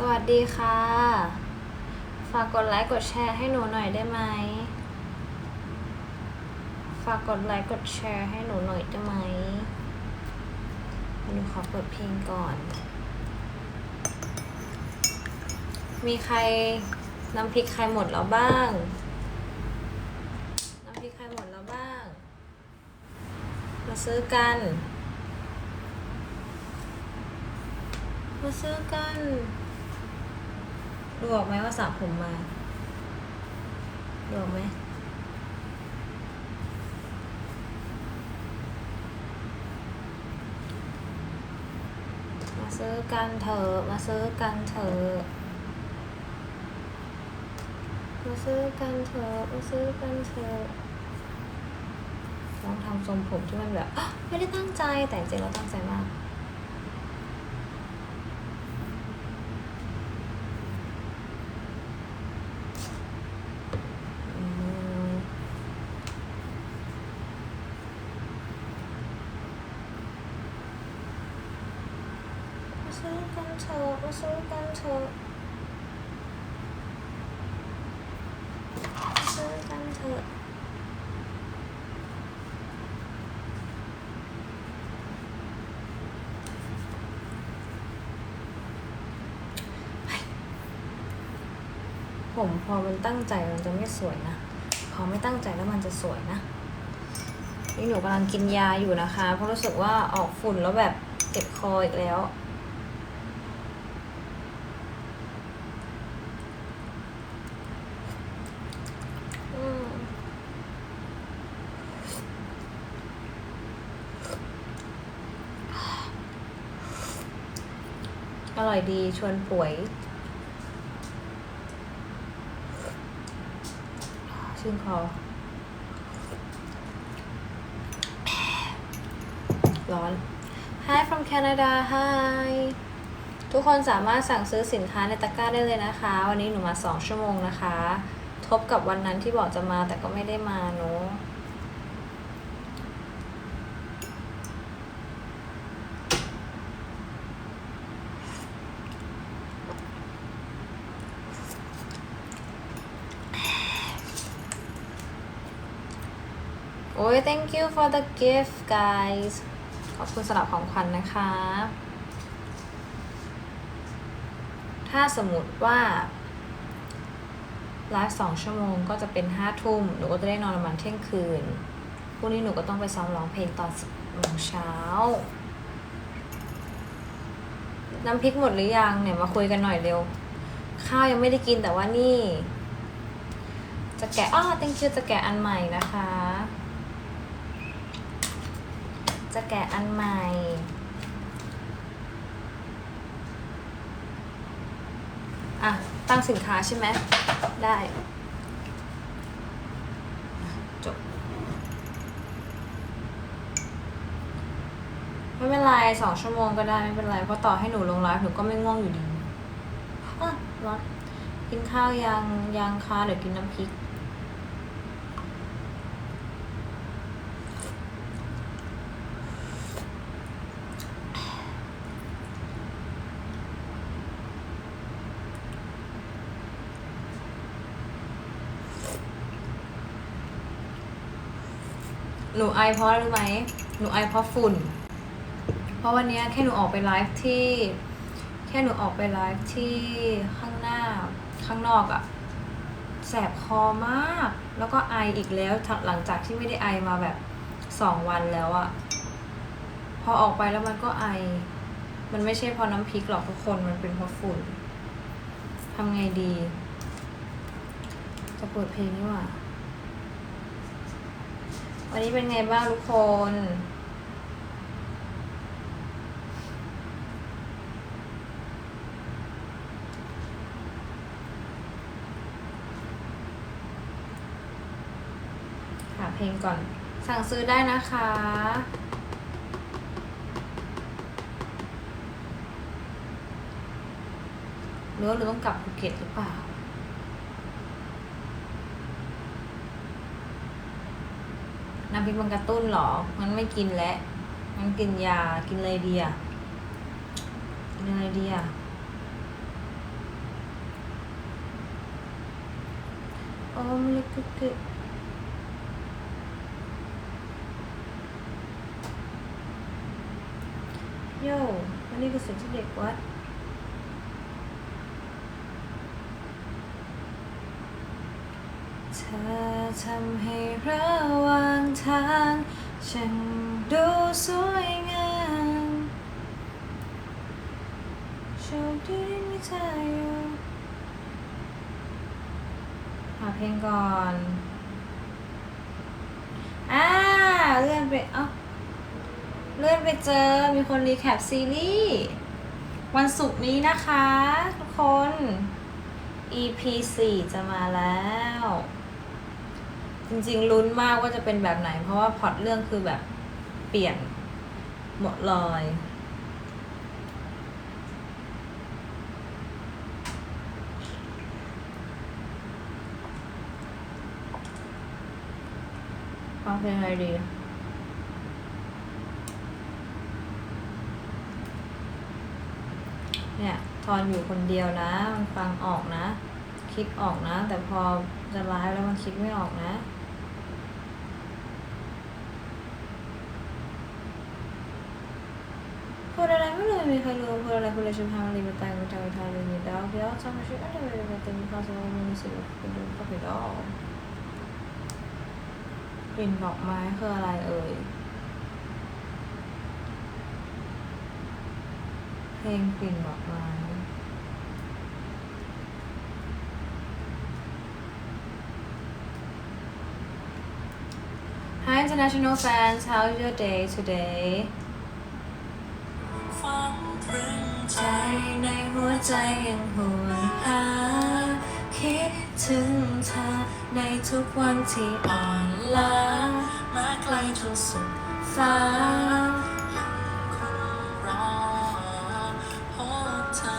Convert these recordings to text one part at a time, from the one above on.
สวัสดีค่ะ ฝากกดไลค์กดแชร์ให้หนูหน่อยได้ไหม ฝากกดไลค์กดแชร์ให้หนูหน่อยได้ไหม หนูขอเปิดเพลงก่อน มีใครน้ำพริกใครหมดแล้วบ้าง น้ำพริกใครหมดแล้วบ้าง มาซื้อกัน มาซื้อกัน ดูออกไหมว่าสระผมมาดูออกไหมมาซื้อกันเถอะ มาซื้อกันเถอะมาซื้อกันเถอะมาซื้อกันเถอะลองทำทรงผมที่มันแบบไม่ได้ตั้งใจแต่จริงเราตั้งใจมาก อืมมาซื้อกันเถอะมาซื้อกันเถอะมาซื้อ ผมพอมันตั้งใจมันจะไม่สวยนะ พอไม่ตั้งใจแล้วมันจะสวยนะนี่หนูกำลังกินยาอยู่นะคะ เพราะรู้สึกว่าออกฝุ่นแล้วแบบเจ็บคออีกแล้ว อืม อร่อยดีชวนป่วย ชื่นคอ ร้อน Hi from Canada Hi ทุกคนสามารถสั่งซื้อสินค้าในตะกร้าได้เลยนะคะ วันนี้หนูมา 2 ชั่วโมงนะคะ ทบกับวันนั้นที่บอกจะมาแต่ก็ไม่ได้มาเนอะ โอ้ย thank you for the gift guys ขอบคุณสำหรับของขวัญนะคะ ถ้าสมมติว่าไลฟ์สองชั่วโมงก็จะเป็นห้าทุ่ม หนูก็จะได้นอนประมาณเที่ยงคืนพรุ่งนี้หนูก็ต้องไปซ้อมร้องเพลงตอนสิบโมงเช้า น้ำพริกหมดหรือยังเนี่ยมาคุยกันหน่อยเร็ว ข้าวยังไม่ได้กินแต่ว่านี่ จะแกะอ้อ thank you จะแกะอันใหม่นะคะ จะแกะอันใหม่ อะ ตั้งสินค้าใช่ไหม ได้ จบ ไม่เป็นไรสองชั่วโมงก็ได้ ไม่เป็นไร เพราะต่อให้หนูลงไลฟ์หนูก็ไม่ง่วงอยู่ดีอะร้อนกินข้าวยังยังคะเดี๋ยวกินน้ำพริก หนูไอเพราะอะไรรู้ไหมหนูไอเพราะฝุ่น เพราะวันนี้แค่หนูออกไปไลฟ์ที่ แค่หนูออกไปไลฟ์ที่ข้างหน้าข้างนอกอะแสบคอมาก แล้วก็ไออีกแล้วหลังจากที่ไม่ได้ไอมาแบบสองวันแล้วอะพอออกไปแล้วมันก็ไอ มันไม่ใช่เพราะน้ำพริกหรอกทุกคนมันเป็นเพราะฝุ่นทำไงดี จะเปิดเพลงนี่หว่า วันนี้เป็นไงบ้างทุกคน หาเพลงก่อน สั่งซื้อได้นะคะหรือว่าหนูต้องกลับภูเก็ตหรือเปล่า น้ำพริกมันกระตุ้นหรอ มันไม่กินแล้ว มันกินยา กินเลยรดีอะ กินเลยรดีอะ โอ้มันเล็กเกินโย่วันนี้ก็เสร็จที่เด็กวัด ธอทำให้ระหว่างทางฉันดูสวยงามโชคดีมีเธออยู่หาเพลงก่อนอ่าเลื่อนไปเอ้าเลื่อนไปเจอมีคนรีแคปซีรีส์วันศุกร์นี้นะคะ ทุกคน EP 4 จะมาแล้ว จริงๆลุ้นมากว่าจะเป็นแบบไหน เพราะว่าพล็อตเรื่องคือแบบเปลี่ยนหมดเลยฟังเพลงอะไรดีเนี่ยทอนอยู่คนเดียวนะมันฟังออกนะ คิดออกนะ แต่พอจะไลฟ์แล้วมันคิดไม่ออกนะ พูดอะไรไม่เลยมีใครรู้พูดอะไรพูดอะไรชุดทางรีบแต่งแต่งทางเลยมีดาวเดียวจำไม่ใช่อะไรเลยแต่มีความสมบูรณ์สิเป็นก็ไปดอกกลิ่นดอกไม้คืออะไรเอ่ยเพลงกลิ่นดอกไม้ Hi international fans how's your day today ใจในหัวใจยังห่วงหาคิดถึงเธอในทุกวันที่อ่อนล้ามาไกลจนสุดฟ้ายังคงรอพบเธอ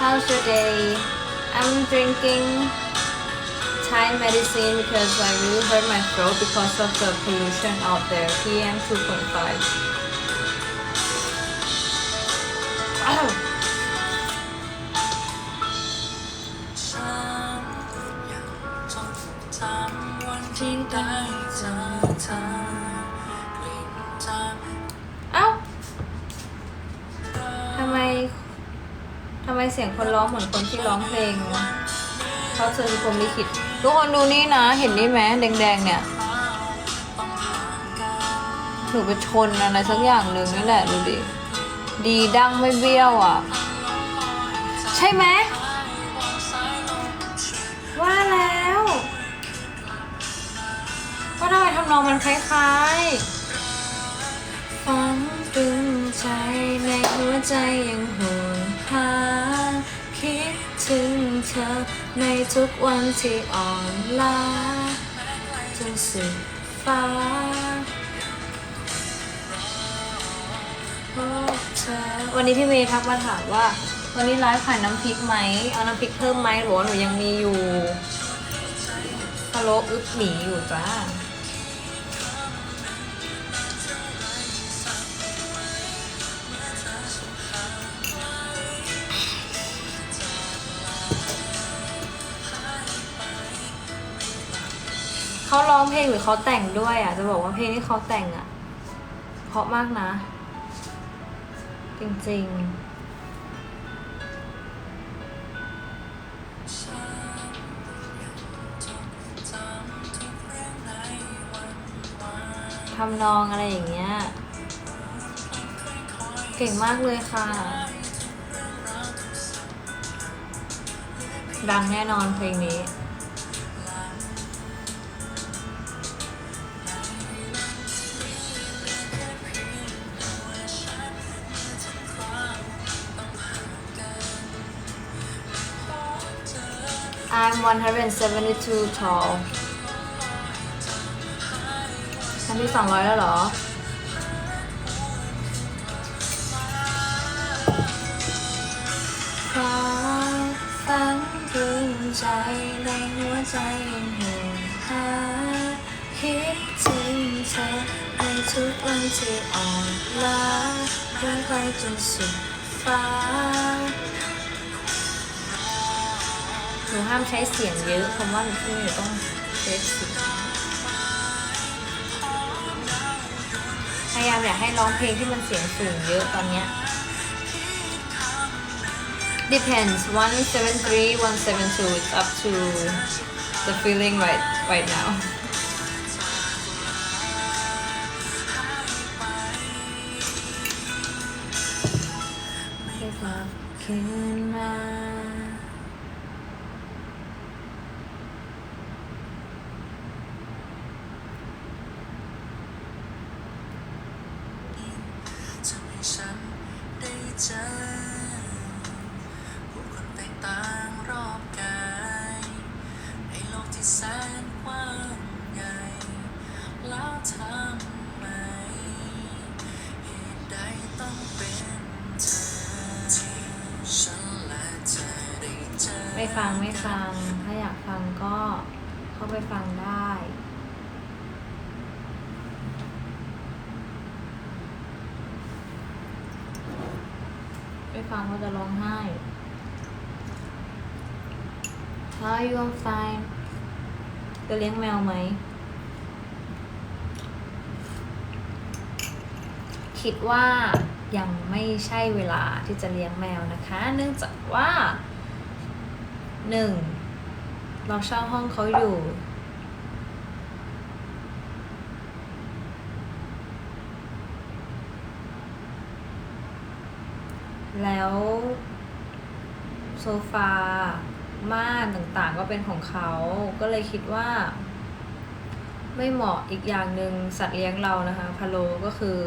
How's your day? I'm drinking Thai medicine because I really hurt my throat because of the pollution out there, PM 2.5. อ้าวที่ได้เจอเธอกลิ่นจากเอ้าทำไม ทำไมเสียงคนร้องเหมือนคนที่ร้องเพลงเขาเจอพรหมลิขิต ทุกคนดูนี่นะ เห็นนี่ไหมแดงๆเนี่ยถือไปชนอะไรสักอย่างหนึ่งนี่แหละดูดิ ดีดังไม่เบี้ยวอะ ใช่ไหมว่าแล้วว่าทำไมทำนองมันคล้ายๆฝันตึงใจในหัวใจยังห่วงหาคิดถึงเธอ ในทุกวันที่อ่อนล้าจนสุดฟ้าพบเธอวันนี้พี่เมย์ทักมาถามว่า วันนี้ไลฟ์ขายน้ำพริกไหม เอาน้ำพริกเพิ่มไหมหรือว่าหนูยังมีอยู่ฮัลโหลอึ๊บหมีอยู่จ้า เขาร้องเพลงหรือเขาแต่งด้วยอะ จะบอกว่าเพลงที่เขาแต่งอะเพราะมากนะ จริงๆทำนองอะไรอย่างเงี้ย เก่งมากเลยค่ะ ดังแน่นอนเพลงนี้ I'm 172 tall ชั้นที่ 200 แล้วเหรอความฝันดวงใจในหัวใจยังห่วงหาคิดถึงเธอในทุกวันที่อ่อนล้าเรื่อยไปจนสุดฟ้า หนูห้ามใช้เสียงเยอะคำว่าหนูช่วงนี้หนูต้องเซฟเสียงพยายามอยากให้ร้องเพลงที่มันเสียงสูงเยอะตอนเนี้ย depends 173 172 it's up to the feeling right right now ไม่ฟังก็จะร้องไห้ How you fine จะเลี้ยงแมวไหม คิดว่ายังไม่ใช่เวลาที่จะเลี้ยงแมวนะคะ เนื่องจากว่าหนึ่งเราเช่าห้องเขาอยู่ แล้วโซฟาม่านต่างๆ ก็เป็นของเขา ก็เลยคิดว่า ไม่เหมาะอีกอย่างหนึ่งสัตว์เลี้ยงเรานะคะพะโลก็คือ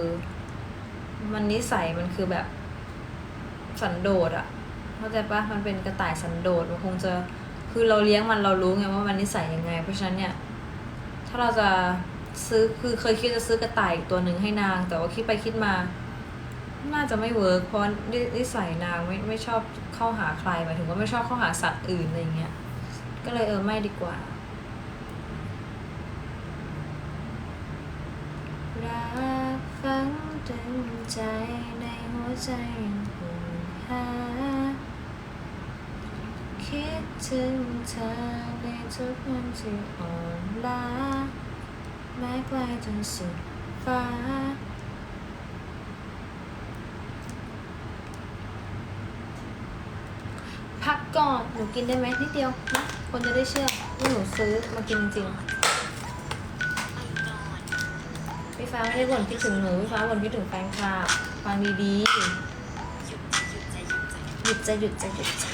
มันนิสัยมันคือแบบสันโดษอะเข้าใจปะมันเป็นกระต่ายสันโดษมันคงจะคือเราเลี้ยงมันเรารู้ไงว่ามันนิสัยยังไง เพราะฉะนั้นเนี่ยถ้าเราจะซื้อคือเคยคิดจะซื้อกระต่ายอีกตัวหนึ่งให้นาง แต่ว่าคิดไปคิดมา น่าจะไม่เวิร์กเพราะนิสัยนางไม่ไม่ชอบเข้าหาใครหมายถึงว่าไม่ชอบเข้าหาสัตว์อื่นอะไรเงี้ย ก็เลยเออไม่ดีกว่ารักฝังตึงใจในหัวใจยังห่วงหาคิดถึงเธอในทุกวันที่อ่อนล้าแม้ไกลจนสุดฟ้า พั ก่อนหนูกินได้ไหมนิดเดียวนะคนจะได้เชื่อว่าหนูซื้อมากินจริงๆพี่ฟ้าไม่ได้บ่นคิดถึงหนูพี่ฟ้าบ่นคิดถึงแฟนคลับฟังดีๆหยุดจะหยุดจะหยุดจะ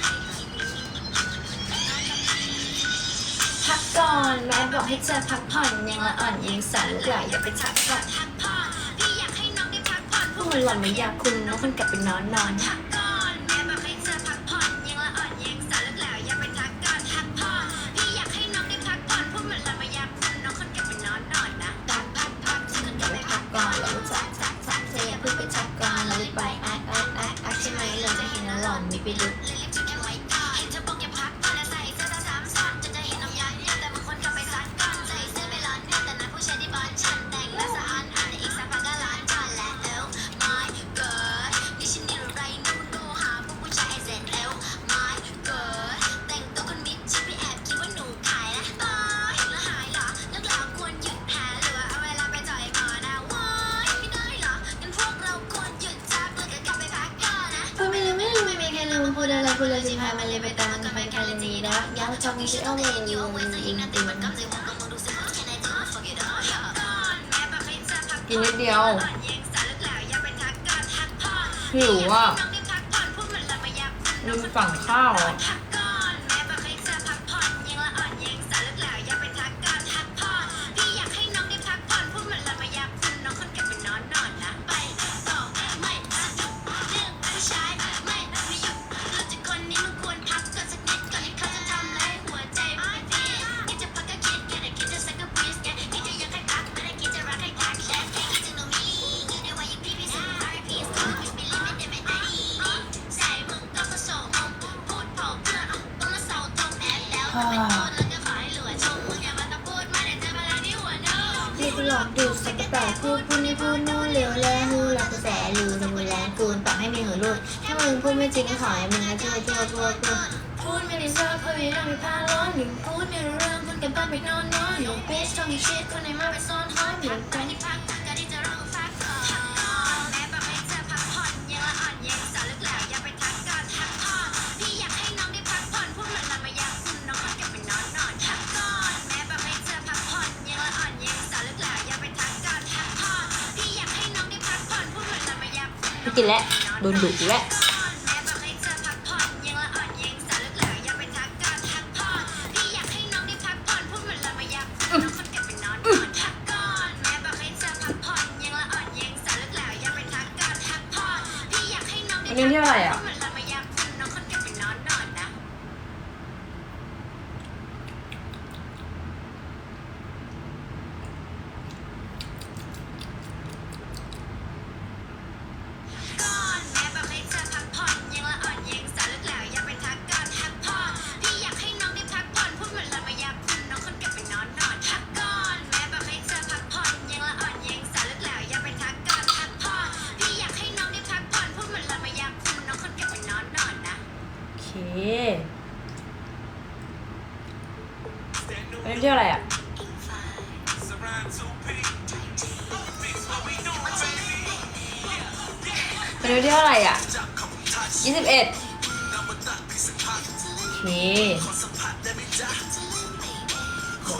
พักก่อนแม่บอกให้เธอพักผ่อนยังละอ่อนยังสั่นลูกไหลอย่าไปทักก่อนพวกมันหล่อนไม่อยากคุณน้องคนกลับไปนอนนอน แพูดอเลยสิพายมันเลยไปตามมันไปแค่เรื่องนี้นะยาวจองมีชื่อเอาเลยอยู่ยิงติมกินนิดเดียวหิวอะลืมสั่งข้าวอะ ริงก็ขอให้มึงกระชั่วชั่วชั่วชั่วพูดไม่ได้ชอบเพราะไม่ทำให้พาร้อนหนึ่งพูดในเรื่องพูดกันบ้านไปนอนนอน no bitch ต้องมีชิดคนไหนมาไปซ่อนห้องอยู่ไปที่พักก็ที่จะร้องฟักก่อนแม้แบบให้เธอพักผ่อนยังละอ่อนยังสาวลึกแล้วอย่าไปทักก่อนทักผ่อนพี่อยากให้น้องได้พักผ่อนพูดเหมือนเราไม่อยากคุณน้องก็เก็บไปนอนนอนทักก่อนแม้แบบให้เธอพักผ่อนยังละอ่อนยังสาวลึกแล้วอย่าไปทักก่อนทักผ่อนพี่อยากให้น้องได้พักผ่อนพูดเหมือนเราไม่อยากคุณน้องกินแล้วโดนดุอีกแล้ว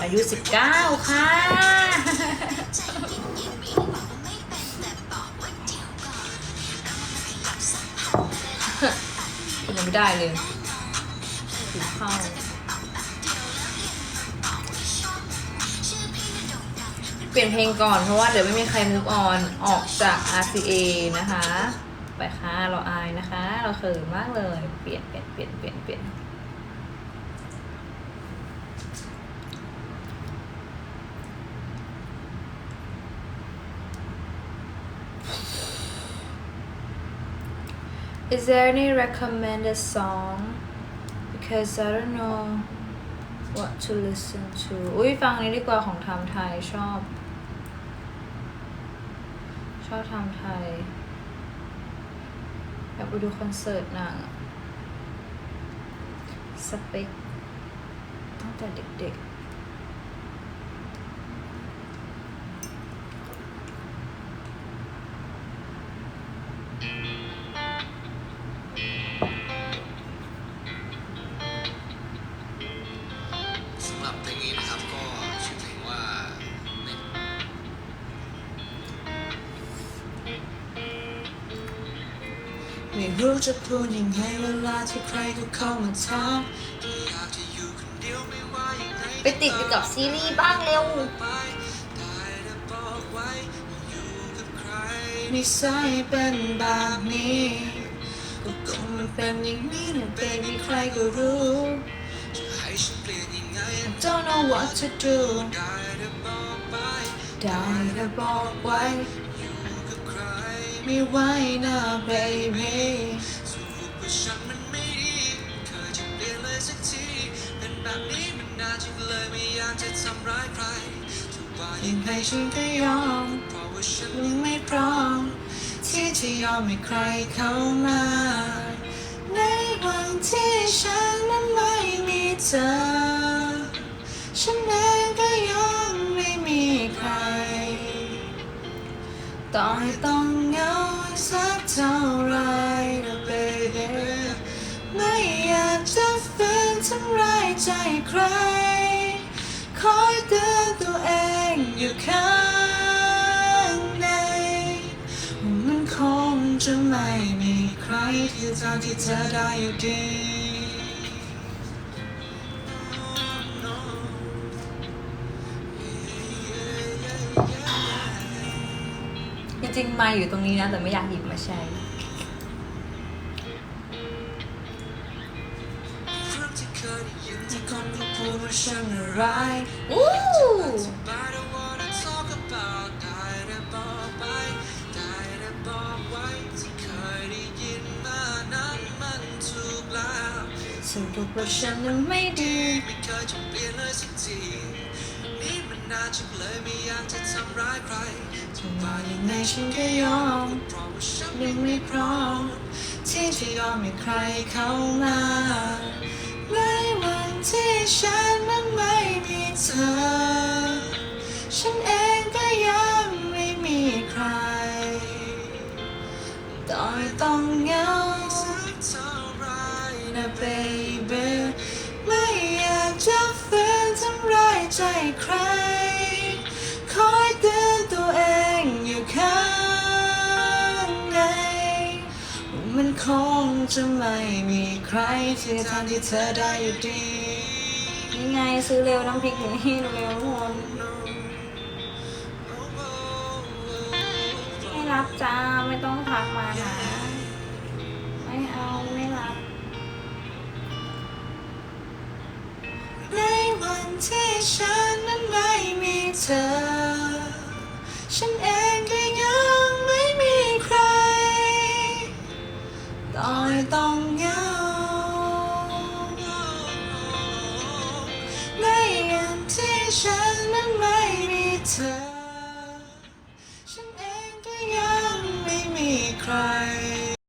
อายุสิบเก้าค่ะกินยังไม่ได้เลยหิวข้าเปลี่ยนเพลงก่อนเพราะว่าเดี๋ยวไม่มีใคร move on ออกจาก RCA นะคะ ไปค่ะ เราอายนะคะ เราเขินมากเลย เปลี่ยนเปลี่ยนเปลี่ยนเปลี่ยนเปลี่ยน Is there any recommended song? Because I don't know what to listen to อุ้ยฟังนี้ดีกว่าของทำไทยชอบ ชอบทำไทยอยากไปดูคอนเสิร์ตนางสเปคตั้งแต่เด็กๆ ไม่รู้จะพูดยังไงเวลาที่ใครก็เข้ามาถามอยากจะอยู่คนเดียวไม่ว่าอย่างไรไปติดอยู่กับซีรีส์บ้างเร็วไปได้แต่บอกไว้อยู่กับใครนิสัยเป็นแบบนี้ก็คงมันเป็นอย่างนี้นะ baby ใครก็รู้จะให้ฉันเปลี่ยนยังไง don't know what to do ได้แต่บอกไปได้แต่บอกไว้อยู่กับใคร ไม่ไหวนะ baby สู้กับฉันมันไม่ดีเคยจะเปลี่ยนเลยสักที เป็นแบบนี้มันนานจนเลยไม่อยากจะทำร้ายใครทุกวันยังไงฉันก็ยอม เพราะว่าฉันยังไม่พร้อม ที่จะยอมให้ใครเข้ามา ในวันที่ฉันนั้นไม่มีเธอ ต่อให้ต้องเหงาสักเท่าไรนะ baby ไม่อยากจะฝืนทำร้ายใจใคร คอยเตือนตัวเองอยู่ข้างในว่ามันคงจะไม่มีใครที่เท่าที่เธอได้อยู่ดี ริงๆมาอยู่ตรงนี้นะ แต่ไม่อยากหยิบมาใช้เรื่องที่เคยได้ยินที่คนก็พูดว่าฉันร้ายอู้ But I wanna talk about ได้แต่บอกไปได้แต่บอกไว้ที่เคยได้ยินมานั้นมันถูกแล้วสรุปว่าฉันนั้นไม่ดี ไม่เคยจะเปลี่ยนเลยสักทีนี่มันนาฉันเลยไม่อยากจะทำร้ายใครจะว่ายังไงฉันก็ยอมเพราะว่าฉันยังไม่พร้อม ที่จะยอมให้ใครเข้ามาในวันที่ฉันนั้นไม่มีเธอ ฉันเองก็ยังไม่มีใครต่อยต้องเหงาสักเท่าไรนะ baby ไม่อยากจะฝืนทำร้ายใจใคร จะไม่มีใครที่จะทำที่เธอได้อยู่ดีนี่ไงซื้อเร็วน้ำพริกอยู่นี่เร็วๆทุกคนไม่รับจ้าไม่ต้องทักมานะไม่เอาไม่รับในวันที่ฉันนั้นไม่มีเธอ